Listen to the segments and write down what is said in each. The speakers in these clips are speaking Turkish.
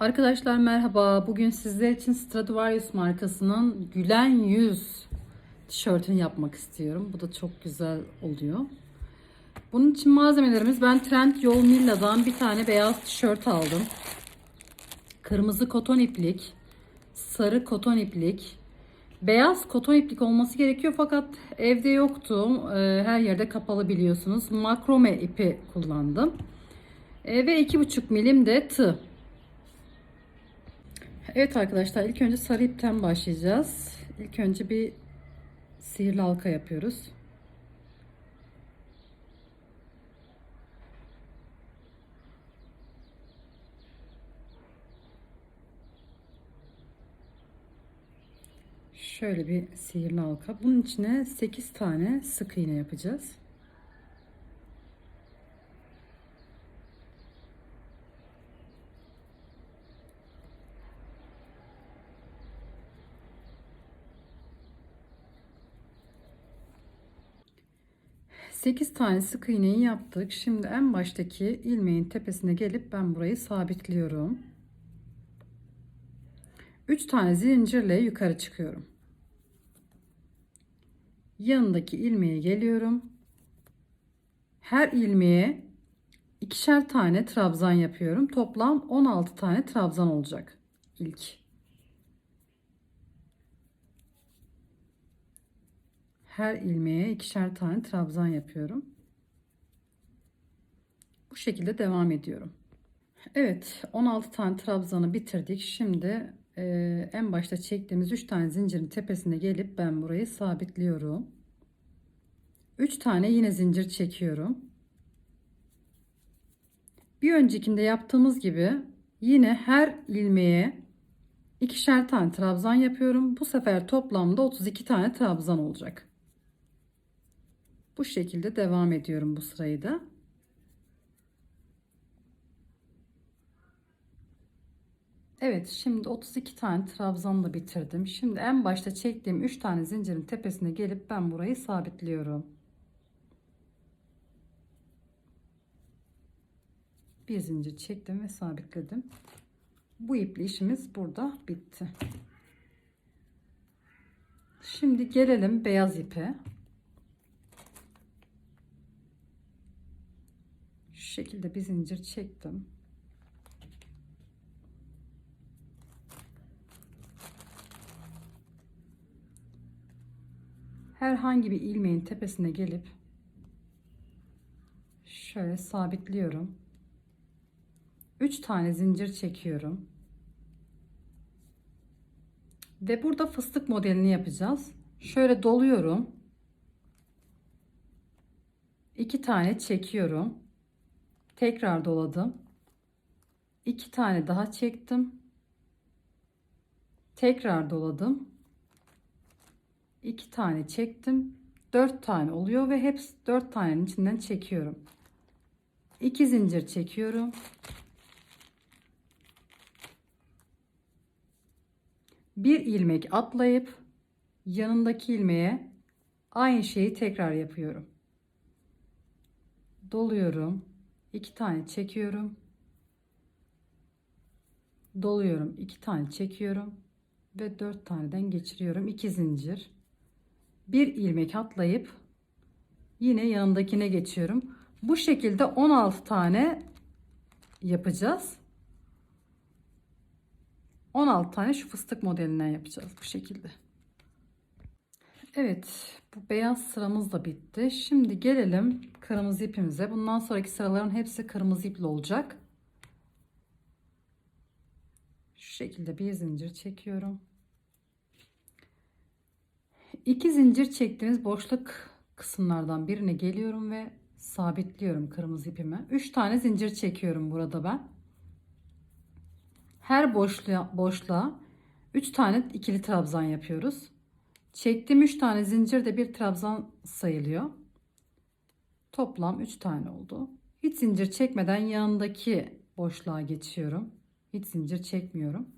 Arkadaşlar merhaba. Bugün sizler için Stradivarius markasının Gülen Yüz tişörtünü yapmak istiyorum. Bu da çok güzel oluyor. Bunun için malzemelerimiz ben Trend Yol Milla'dan bir tane beyaz tişört aldım. Kırmızı koton iplik, sarı koton iplik, beyaz koton iplik olması gerekiyor fakat evde yoktu. Ee, Her yerde kapalı biliyorsunuz. Makrome ipi kullandım. Ee, Ve 2,5 milim de tığ. Evet arkadaşlar ilk önce sarı ipten başlayacağız. İlk önce bir sihirli halka yapıyoruz. Şöyle bir sihirli halka. Bunun içine 8 tane sık iğne yapacağız. Sekiz tane sık iğneyi yaptık. Şimdi en baştaki ilmeğin tepesine gelip ben burayı sabitliyorum. 3 tane zincirle yukarı çıkıyorum. Yanındaki ilmeğe geliyorum. Her ilmeğe ikişer tane trabzan yapıyorum. Toplam 16 tane trabzan olacak ilk. Her ilmeğe ikişer tane trabzan yapıyorum. Bu şekilde devam ediyorum. Evet 16 tane trabzanı bitirdik. Şimdi e, en başta çektiğimiz 3 tane zincirin tepesine gelip ben burayı sabitliyorum. 3 tane yine zincir çekiyorum. Bir öncekinde yaptığımız gibi yine her ilmeğe ikişer tane trabzan yapıyorum. Bu sefer toplamda 32 tane trabzan olacak. Bu şekilde devam ediyorum bu sırayı da. Evet şimdi 32 tane trabzanla bitirdim. Şimdi en başta çektiğim 3 tane zincirin tepesine gelip ben burayı sabitliyorum. Bir zincir çektim ve sabitledim. Bu iple işimiz burada bitti. Şimdi gelelim beyaz ipe. Şu şekilde bir zincir çektim. herhangi bir ilmeğin tepesine gelip şöyle sabitliyorum. 3 tane zincir çekiyorum. Ve burada fıstık modelini yapacağız. Şöyle doluyorum. 2 tane çekiyorum. Tekrar doladım. 2 tane daha çektim. Tekrar doladım. 2 tane çektim. 4 tane oluyor ve hepsi 4 tanenin içinden çekiyorum. 2 zincir çekiyorum. Bir ilmek atlayıp yanındaki ilmeğe aynı şeyi tekrar yapıyorum. Doluyorum. 2 tane çekiyorum. Doluyorum. 2 tane çekiyorum ve 4 taneden geçiriyorum. 2 zincir bir ilmek atlayıp yine yanındakine geçiyorum. Bu şekilde 16 tane yapacağız. 16 tane şu fıstık modelinden yapacağız bu şekilde. Evet bu beyaz sıramız da bitti. Şimdi gelelim kırmızı ipimize. Bundan sonraki sıraların hepsi kırmızı ipli olacak. Şu şekilde bir zincir çekiyorum. 2 zincir çektiğimiz boşluk kısımlardan birine geliyorum ve sabitliyorum kırmızı ipimi. 3 tane zincir çekiyorum burada ben. Her boşluğa, boşluğa 3 tane ikili trabzan yapıyoruz. Çektiğim 3 tane zincir de bir trabzan sayılıyor. Toplam 3 tane oldu. Hiç zincir çekmeden yanındaki boşluğa geçiyorum. Hiç zincir çekmiyorum.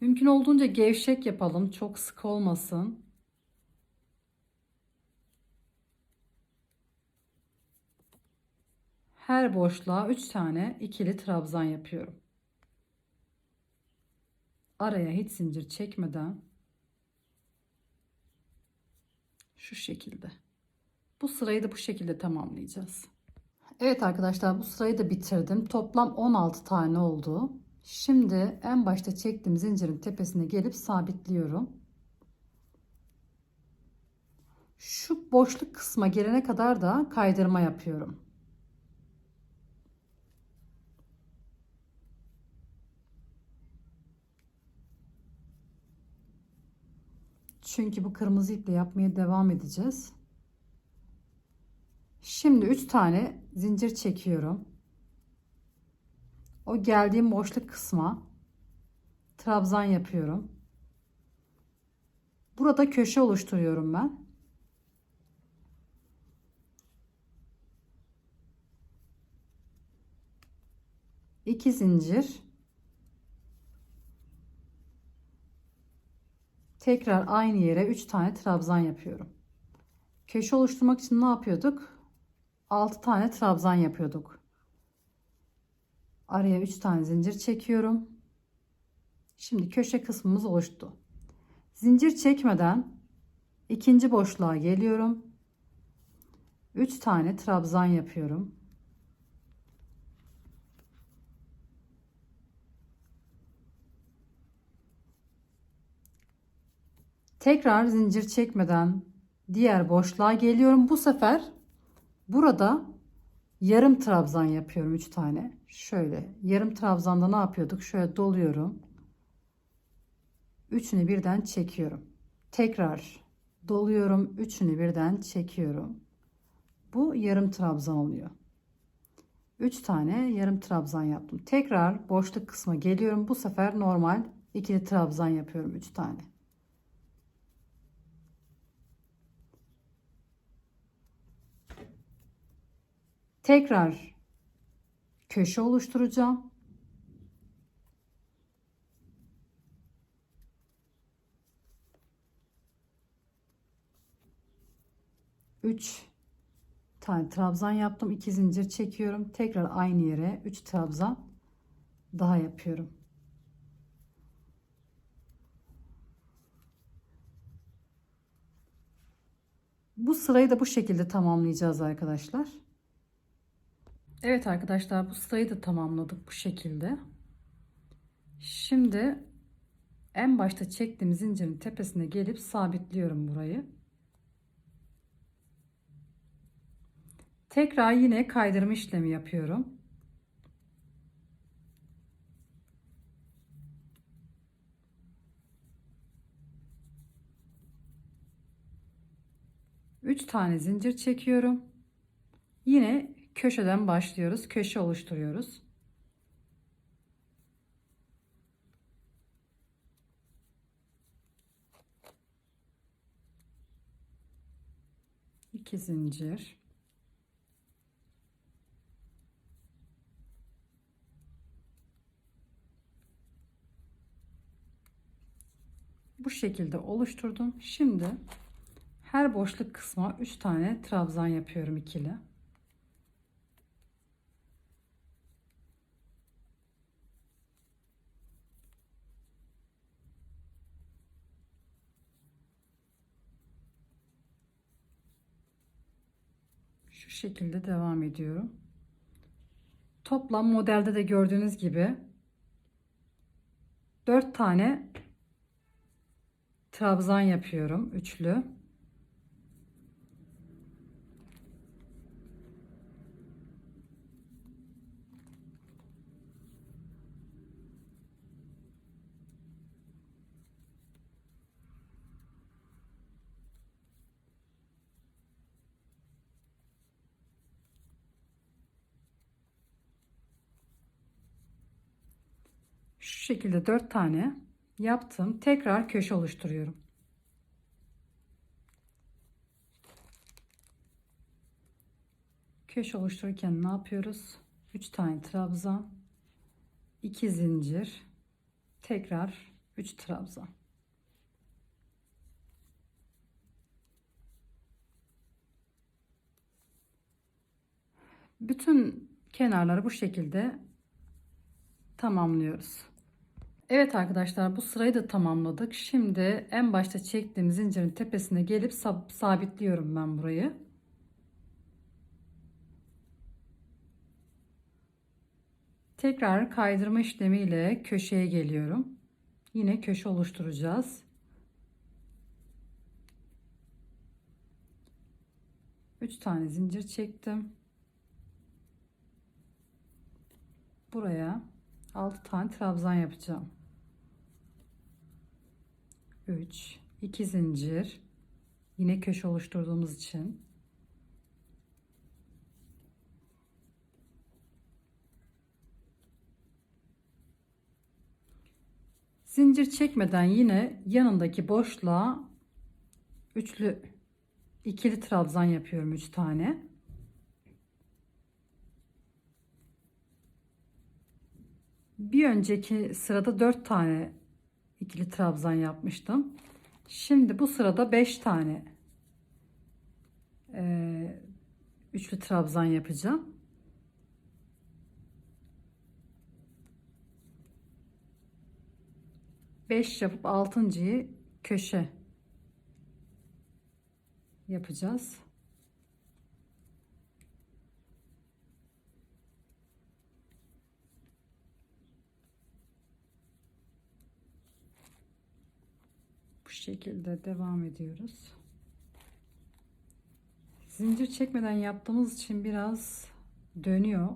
Mümkün olduğunca gevşek yapalım. Çok sık olmasın. her boşluğa 3 tane ikili trabzan yapıyorum. Araya hiç zincir çekmeden şu şekilde. Bu sırayı da bu şekilde tamamlayacağız. Evet arkadaşlar bu sırayı da bitirdim. Toplam 16 tane oldu. Şimdi en başta çektiğim zincirin tepesine gelip sabitliyorum. Şu boşluk kısma gelene kadar da kaydırma yapıyorum. Çünkü bu kırmızı iple yapmaya devam edeceğiz. Şimdi 3 tane zincir çekiyorum. O geldiğim boşluk kısma trabzan yapıyorum. Burada köşe oluşturuyorum ben. İki zincir. Tekrar aynı yere 3 tane trabzan yapıyorum. Köşe oluşturmak için ne yapıyorduk? 6 tane trabzan yapıyorduk. Araya 3 tane zincir çekiyorum. Şimdi köşe kısmımız oluştu. Zincir çekmeden ikinci boşluğa geliyorum. 3 tane trabzan yapıyorum. Tekrar zincir çekmeden diğer boşluğa geliyorum. Bu sefer burada yarım trabzan yapıyorum 3 tane. Şöyle yarım trabzanda ne yapıyorduk? Şöyle doluyorum. Üçünü birden çekiyorum. Tekrar doluyorum. Üçünü birden çekiyorum. Bu yarım trabzan oluyor. 3 tane yarım trabzan yaptım. Tekrar boşluk kısma geliyorum. Bu sefer normal ikili trabzan yapıyorum 3 tane. Tekrar köşe oluşturacağım. Üç tane trabzan yaptım. iki zincir çekiyorum. Tekrar aynı yere 3 trabzan daha yapıyorum. Bu sırayı da bu şekilde tamamlayacağız arkadaşlar. Evet arkadaşlar bu sırayı da tamamladık bu şekilde. Şimdi en başta çektiğim zincirin tepesine gelip sabitliyorum burayı. Tekrar yine kaydırma işlemi yapıyorum. Üç tane zincir çekiyorum. Yine köşeden başlıyoruz. Köşe oluşturuyoruz. İki zincir. Bu şekilde oluşturdum. Şimdi her boşluk kısma 3 tane trabzan yapıyorum ikili. Şu şekilde devam ediyorum. Toplam modelde de gördüğünüz gibi 4 tane trabzan yapıyorum üçlü. Şu şekilde dört tane yaptım. Tekrar köşe oluşturuyorum. Köşe oluştururken ne yapıyoruz? 3 tane trabzan, 2 zincir, tekrar 3 trabzan. Bütün kenarları bu şekilde tamamlıyoruz. Evet arkadaşlar bu sırayı da tamamladık. Şimdi en başta çektiğim zincirin tepesine gelip sab- sabitliyorum ben burayı. Tekrar kaydırma işlemiyle köşeye geliyorum. Yine köşe oluşturacağız. 3 tane zincir çektim. Buraya 6 tane trabzan yapacağım. 3 2 zincir yine köşe oluşturduğumuz için zincir çekmeden yine yanındaki boşluğa üçlü ikili trabzan yapıyorum 3 tane. Bir önceki sırada 4 tane ikili trabzan yapmıştım. Şimdi bu sırada 5 tane e, üçlü trabzan yapacağım. Beş yapıp altıncıyı köşe yapacağız. Bu şekilde devam ediyoruz. Zincir çekmeden yaptığımız için biraz dönüyor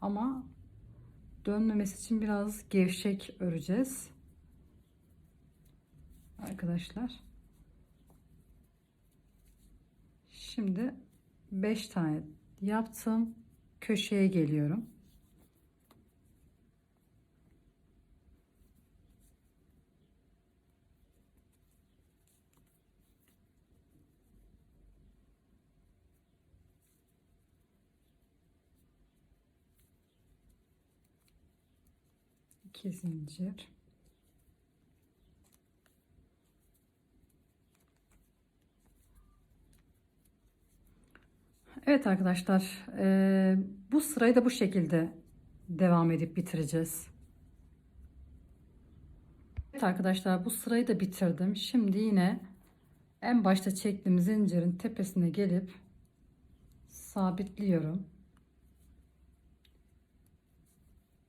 ama dönmemesi için biraz gevşek öreceğiz. Arkadaşlar. Şimdi 5 tane yaptım. Köşeye geliyorum. İki zincir. Evet arkadaşlar eee, bu sırayı da bu şekilde devam edip bitireceğiz. Evet arkadaşlar bu sırayı da bitirdim. Şimdi yine en başta çektiğim zincirin tepesine gelip sabitliyorum.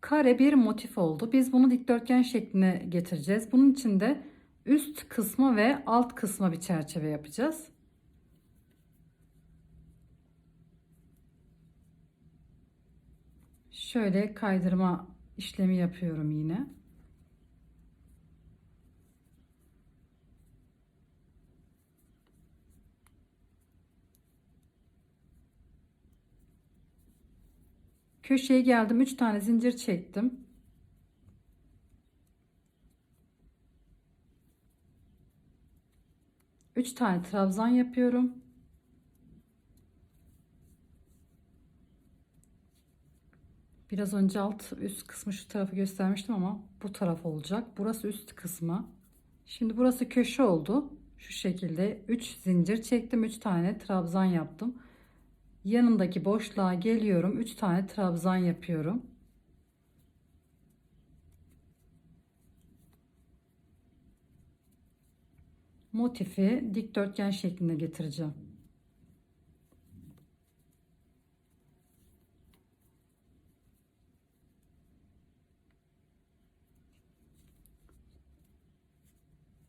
Kare bir motif oldu. Biz bunu dikdörtgen şekline getireceğiz. Bunun için de üst kısmı ve alt kısma bir çerçeve yapacağız. Şöyle kaydırma işlemi yapıyorum yine. Köşeye geldim. 3 tane zincir çektim. Üç tane trabzan yapıyorum. Biraz önce alt üst kısmı şu tarafı göstermiştim ama bu taraf olacak. Burası üst kısmı. Şimdi burası köşe oldu. Şu şekilde 3 zincir çektim. 3 tane trabzan yaptım. Yanındaki boşluğa geliyorum. 3 tane trabzan yapıyorum. Motifi dikdörtgen şeklinde getireceğim.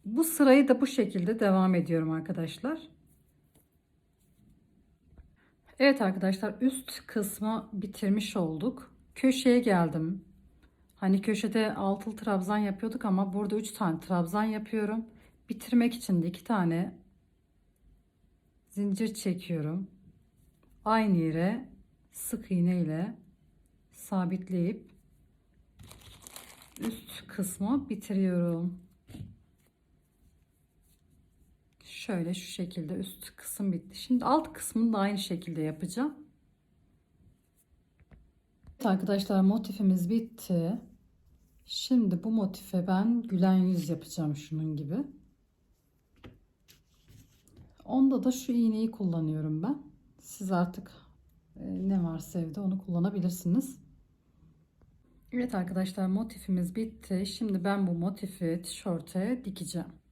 Bu sırayı da bu şekilde devam ediyorum arkadaşlar. Evet arkadaşlar üst kısmı bitirmiş olduk. Köşeye geldim. Hani köşede altılı trabzan yapıyorduk ama burada 3 tane trabzan yapıyorum. Bitirmek için de 2 tane zincir çekiyorum. Aynı yere sık iğne ile sabitleyip üst kısmı bitiriyorum. Şöyle şu şekilde üst kısım bitti. Şimdi alt kısmını da aynı şekilde yapacağım. Evet arkadaşlar motifimiz bitti. Şimdi bu motife ben gülen yüz yapacağım şunun gibi. Onda da şu iğneyi kullanıyorum ben. Siz artık e, ne varsa evde onu kullanabilirsiniz. Evet arkadaşlar motifimiz bitti. Şimdi ben bu motifi tişörte dikeceğim.